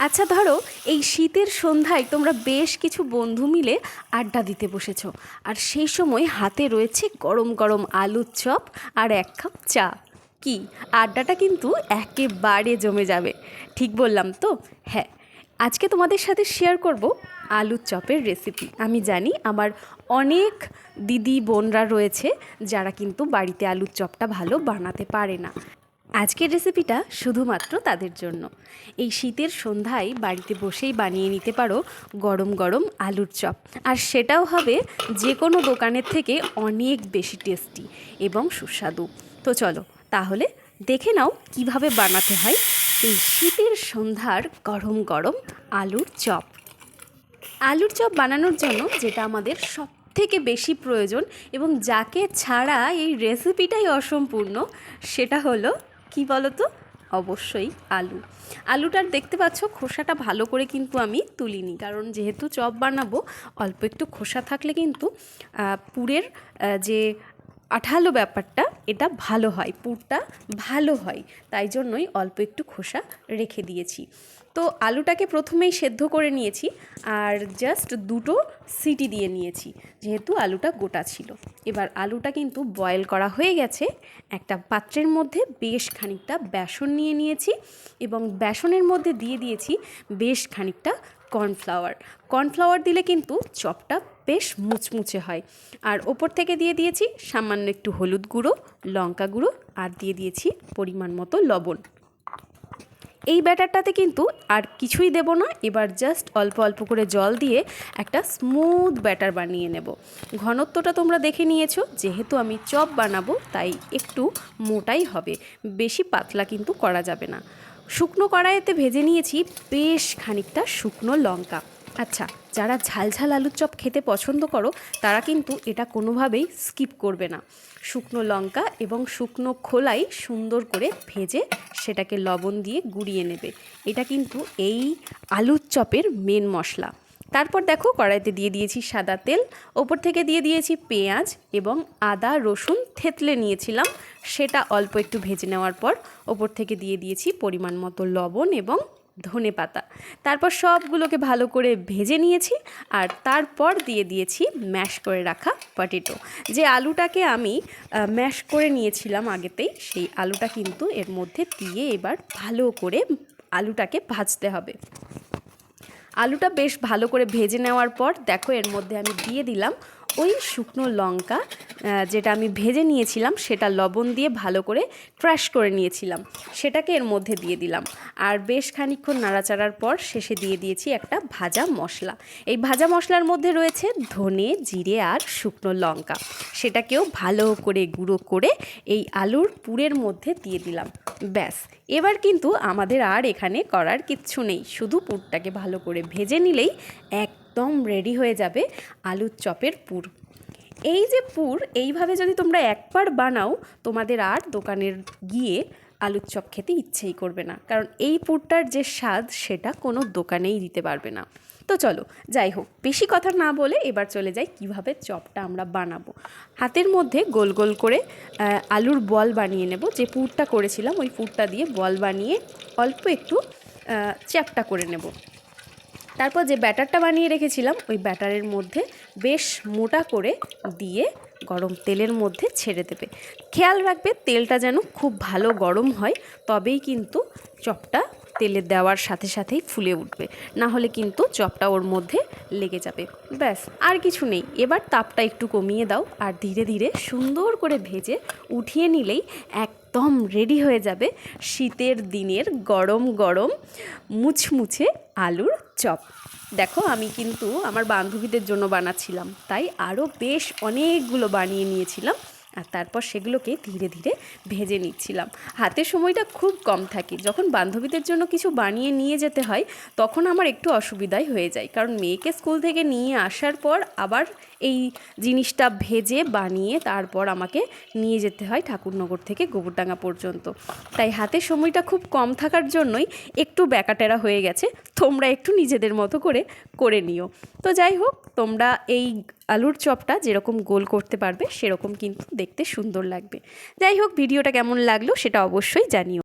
আচ্ছা ধরো এই শীতের সন্ধ্যায় তোমরা বেশ কিছু বন্ধু মিলে আড্ডা দিতে বসেছ। আর সেই সময় হাতে রয়েছে গরম গরম আলুর চপ আর এক কাপ চা। কি? আড্ডাটা কিন্তু একেবারে জমে যাবে। ঠিক বললাম তো? হ্যাঁ। আজকে তোমাদের সাথে শেয়ার করব আলুর চপের রেসিপি আমি জানি আমার অনেক দিদি বোনরা রয়েছে যারা কিন্তু বাড়িতে আলুর চপটা ভালো বানাতে পারে না। আজকের রেসিপিটা শুধুমাত্র তাদের জন্য। এই শীতের সন্ধ্যায় বাড়িতে বসেই বানিয়ে নিতে পারো গরম গরম আলুর চপ। আর সেটাও হবে যে কোনো দোকানের থেকে অনেক বেশি টেস্টি এবং সুস্বাদু। তো চলো, তাহলে দেখে নাও কীভাবে বানাতে হয় এই শীতের সন্ধ্যার গরম গরম আলুর চপ। আলুর চপ বানানোর জন্য যেটা আমাদের সব থেকে বেশি প্রয়োজন এবং যাকে ছাড়া এই রেসিপিটাই অসম্পূর্ণ, সেটা হলো কি বলো তো অবশ্যই আলু। আলুটার দেখতে পাচ্ছ, খোসাটা ভালো করে কিন্তু আমি তুলিনি। কারণ যেহেতু চপ বানাবো, অল্প একটু খোসা থাকলে কিন্তু পুরের যে আঠালো ব্যাপারটা, এটা ভালো হয়, পুরটা ভালো হয়। তাই জন্যই অল্প একটু খোসা রেখে দিয়েছি। তো আলুটাকে প্রথমেই সেদ্ধ করে নিয়েছি আর জাস্ট দুটো সিটি দিয়ে নিয়েছি, যেহেতু আলুটা গোটা ছিল। এবার আলুটা কিন্তু বয়েল করা হয়ে গেছে। একটা পাত্রের মধ্যে বেশ খানিকটা বেসন নিয়ে নিয়েছি এবং বেসনের মধ্যে দিয়ে দিয়েছি বেশ খানিকটা কর্নফ্লাওয়ার কর্নফ্লাওয়ার দিলে কিন্তু চপটা বেশ মুচমুচে হয়। আর ওপর থেকে দিয়ে দিয়েছি সামান্য একটু হলুদ গুঁড়ো, লঙ্কা গুঁড়ো আর দিয়ে দিয়েছি পরিমাণ মতো লবণ। এই ব্যাটারটাতে কিন্তু আর কিছুই দেব না, এবার জাস্ট অল্প অল্প করে জল দিয়ে একটা স্মুথ ব্যাটার বানিয়ে নেব। ঘনত্বটা তোমরা দেখে নিয়েছো, যেহেতু আমি চপ বানাবো, তাই একটু মোটাই হবে, বেশি পাতলা কিন্তু করা যাবে না। শুকনো কড়াইতে ভেজে নিয়েছি বেশ খানিকটা শুকনো লঙ্কা। আচ্ছা যারা ঝালঝাল আলুর চপ খেতে পছন্দ করো, তারা কিন্তু এটা কোনোভাবেই স্কিপ করবে না। শুকনো লঙ্কা এবং শুকনো খোলাই সুন্দর করে ভেজে সেটাকে লবণ দিয়ে গুঁড়িয়ে নেবে। এটা কিন্তু এই আলুর চপের মেন মশলা। তারপর দেখো, কড়াইতে দিয়ে দিয়েছি সাদা তেল, ওপর থেকে দিয়ে দিয়েছি পেঁয়াজ এবং আদা, রসুন থেতলে নিয়েছিলাম। সেটা অল্প একটু ভেজে নেওয়ার পর ওপর থেকে দিয়ে দিয়েছি পরিমাণ মতো লবণ এবং ধনে পাতা। তারপর সবগুলোকে ভালো করে ভেজে নিয়েছি আর তারপর দিয়ে দিয়েছি ম্যাশ করে রাখা পটেটো। যে আলুটাকে আমি ম্যাশ করে নিয়েছিলাম আগেতেই, সেই আলুটা কিন্তু এর মধ্যে দিয়ে এবার ভালো করে আলুটাকে ভাজতে হবে। আলুটা বেশ ভালো করে ভেজে নেওয়ার পর, দেখো এর মধ্যে আমি দিয়ে দিলাম ওই শুকনো লঙ্কা যেটা আমি ভেজে নিয়েছিলাম, সেটা লবণ দিয়ে ভালো করে ক্রাশ করে নিয়েছিলাম। সেটাকে এর মধ্যে দিয়ে দিলাম। আর বেশ খানিকক্ষণ নাড়াচাড়ার পর শেষে দিয়ে দিয়েছি একটা ভাজা মশলা। এই ভাজা মশলার মধ্যে রয়েছে ধনে, জিরে আর শুকনো লঙ্কা। সেটাকেও ভালো করে গুঁড়ো করে এই আলুর পুরের মধ্যে দিয়ে দিলাম। ব্যাস। এবার কিন্তু আমাদের আর এখানে করার কিচ্ছু নেই। শুধু পুরটাকে ভালো করে ভেজে নিলেই একদম রেডি হয়ে যাবে আলুর চপের পুর। এই যে পুর, এইভাবে যদি তোমরা একবার বানাও, তোমাদের আর দোকানের গিয়ে আলুর চপ খেতে ইচ্ছেই করবে না। কারণ এই পুরটার যে স্বাদ, সেটা কোনো দোকানেই দিতে পারবে না। তো চলো, যাই হোক, বেশি কথা না বলে এবার চলে যাই কীভাবে চপটা আমরা বানাবো। হাতের মধ্যে গোল গোল করে আলুর বল বানিয়ে নেব। যে পুরটা করেছিলাম, ওই পুরটা দিয়ে বল বানিয়ে অল্প একটু চ্যাপটা করে নেব। তারপর যে ব্যাটারটা বানিয়ে রেখেছিলাম, ওই ব্যাটারের মধ্যে বেশ মোটা করে দিয়ে গরম তেলের মধ্যে ছেড়ে দেবে। খেয়াল রাখবে, তেলটা যেন খুব ভালো গরম হয়, তবেই কিন্তু চপটা তেলে দেওয়ার সাথে সাথেই ফুলে উঠবে। না হলে কিন্তু চপটা ওর মধ্যে লেগে যাবে। ব্যাস, আর কিছু নেই। এবার তাপটা একটু কমিয়ে দাও, আর ধীরে ধীরে সুন্দর করে ভেজে উঠিয়ে নিলেই একদম রেডি হয়ে যাবে শীতের দিনের গরম গরম মুচমুচে আলুর চপ। দেখো আমি কিন্তু আমার বান্ধবীদের জন্য বানাচ্ছিলাম, তাই আরও বেশ অনেকগুলো বানিয়ে নিয়েছিলাম আর তারপর সেগুলোকে ধীরে ধীরে ভেজে নিচ্ছিলাম। হাতে সময়টা খুব কম থাকে, যখন বান্ধবীদের জন্য কিছু বানিয়ে নিয়ে যেতে হয়, তখন আমার একটু অসুবিধাই হয়ে যায়, কারণ মেয়েকে স্কুল থেকে নিয়ে আসার পর আবার এই জিনিসটা ভেজে বানিয়ে তারপর আমাকে নিয়ে যেতে হয় ঠাকুরনগর থেকে গোবরডাঙ্গা পর্যন্ত। তাই হাতে সময়টা খুব কম থাকার জন্যই একটু ব্যাকাটেরা হয়ে গেছে। তোমরা একটু নিজেদের মতো করে করে নিও। তো যাই হোক, তোমরা এই আলুর চপটা যেরকম গোল করতে পারবে, সেরকম কিন্তু দেখতে সুন্দর লাগবে। যাই হোক, ভিডিওটা কেমন লাগল সেটা অবশ্যই জানিও।